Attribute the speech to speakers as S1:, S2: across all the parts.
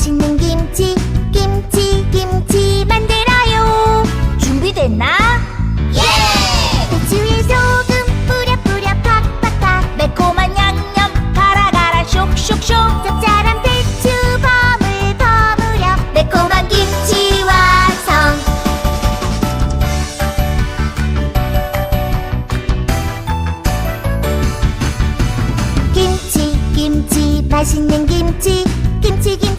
S1: 맛있는 김치 김치 김치 만들어요
S2: 준비됐나? 예!
S1: 배추에 소금 뿌려 뿌려 팍팍팍
S2: 매콤한 양념 갈아 갈아 쇽쇽쇽
S1: 짭짤한 대추 버물 버무려 매콤한
S2: 김치 완성
S1: 김치 김치 맛있는 김치 김치 김치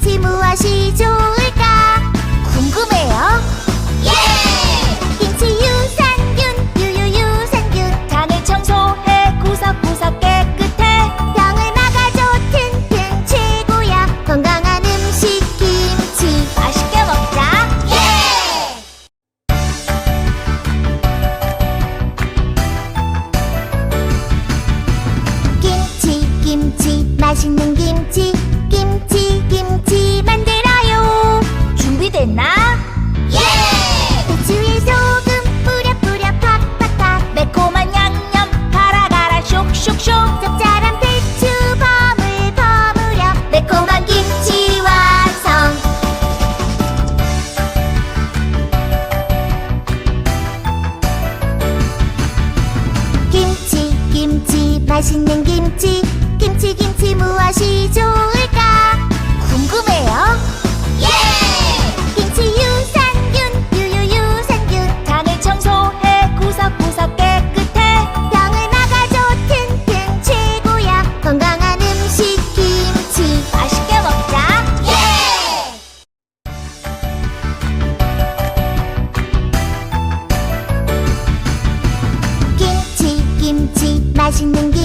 S1: 맛있는 김치 김치 김치 만들어요
S2: 준비됐나? 예!
S1: 고추에 소금 뿌려 뿌려 팍팍팍
S2: 매콤한 양념 갈아 갈아 쇽쇽쇽
S1: 짭짤한 배추 버물 버무려
S2: 매콤한 김치 완성
S1: 김치 김치 맛있는 김치 心动